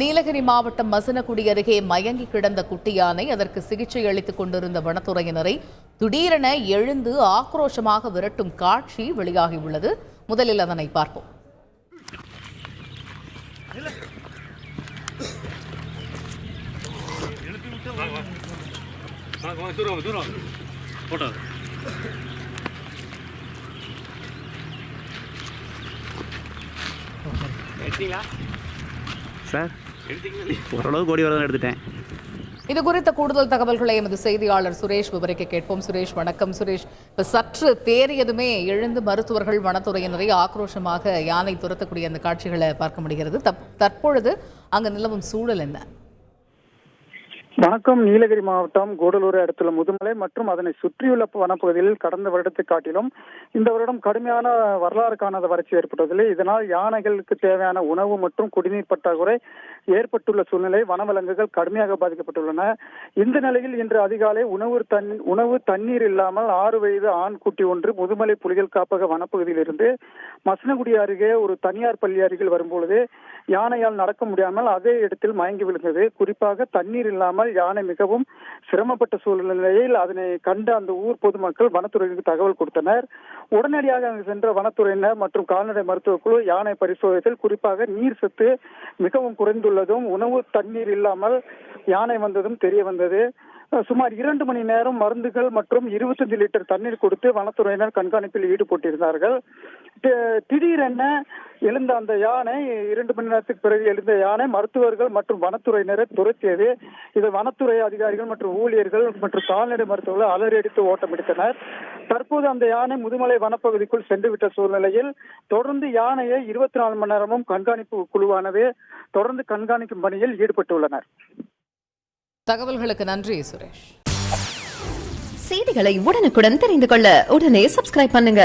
நீலகிரி மாவட்டம் மசனக்குடி அருகே மயங்கி கிடந்த குட்டி யானை அதற்கு சிகிச்சை அளித்துக் கொண்டிருந்த வனத்துறையினரை திடீரென எழுந்து ஆக்ரோஷமாக விரட்டும் காட்சி வெளியாகியுள்ளது. முதலில் அதனை பார்ப்போம். எடுத்தீங்களா? சார் ஓரளவு கோடி வரதான் எடுத்துட்டேன். இது குறித்த கூடுதல் தகவல்களை எமது செய்தியாளர் சுரேஷ் விவரிக்க கேட்போம். சுரேஷ் வணக்கம். சுரேஷ் இப்ப சற்று தேறியதுமே எழுந்து மருத்துவர்கள் வனத்துறையினரை ஆக்ரோஷமாக யானை துரத்தக்கூடிய அந்த காட்சிகளை பார்க்க முடிகிறது. தப்- தற்பொழுது அங்கு நிலவும் சூழல் என்ன? வணக்கம். நீலகிரி மாவட்டம் கூடலூரை அடுத்துள்ள முதுமலை மற்றும் அதனை சுற்றியுள்ள வனப்பகுதியில் கடந்த வருடத்தை காட்டிலும் இந்த வருடம் கடுமையான வரலாறு காணாத வறட்சி ஏற்பட்டுள்ளது இதனால் யானைகளுக்கு தேவையான உணவு மற்றும் குடிநீர் பற்றாக்குறை ஏற்பட்டுள்ள சூழ்நிலை வனவிலங்குகள் கடுமையாக பாதிக்கப்பட்டுள்ளன. இந்த நிலையில் இன்று அதிகாலை உணவு தன் உணவு தண்ணீர் இல்லாமல் ஆறு வயது ஆண் குட்டி ஒன்று முதுமலை புலிகள் காப்பக வனப்பகுதியில் இருந்து மசனகுடி அருகே ஒரு தனியார் பள்ளி அருகில் வரும்பொழுது யானையால் நடக்க முடியாமல் அதே இடத்தில் மயங்கி விழுந்தது. குறிப்பாக தண்ணீர் இல்லாமல் யானை மிகவும் சிரமப்பட்ட சூழ்நிலையில் அதனை கண்ட அந்த ஊர் பொதுமக்கள் வனத்துறையினருக்கு தகவல் கொடுத்தனர். உடனடியாக அங்கு சென்ற வனத்துறையினர் மற்றும் கால்நடை மருத்துவ குழு யானை பரிசோதனையில் குறிப்பாக நீர் சத்து மிகவும் குறைந்துள்ளதும் உணவு தண்ணீர் இல்லாமல் யானை வந்ததும் தெரிய வந்தது. சுமார் இரண்டு மணி நேரம் மருந்துகள் மற்றும் இருபத்தஞ்சு லிட்டர் தண்ணீர் கொடுத்து வனத்துறையினர் கண்காணிப்பில் ஈடுபட்டிருந்தார்கள். திடீரென எழுந்த அந்த யானை இரண்டு மணி நேரத்துக்கு பிறகு எழுந்த யானை மருத்துவர்கள் மற்றும் வனத்துறையினரை துரத்தியது. இது வனத்துறை அதிகாரிகள் மற்றும் ஊழியர்கள் மற்றும் கால்நடை மருத்துவர்கள் அலறடித்து ஓட்டமிடித்தனர் தற்போது அந்த யானை முதுமலை வனப்பகுதிக்குள் சென்றுவிட்ட சூழ்நிலையில் தொடர்ந்து யானையை இருபத்தி நாலு மணி நேரமும் கண்காணிப்பு குழுவானது தொடர்ந்து கண்காணிக்கும் பணியில் ஈடுபட்டுள்ளனர். தகவல்களுக்கு நன்றி சுரேஷ். செய்திகளை உடனுக்குடன் தெரிந்து கொள்ள உடனே சப்ஸ்கிரைப் பண்ணுங்க.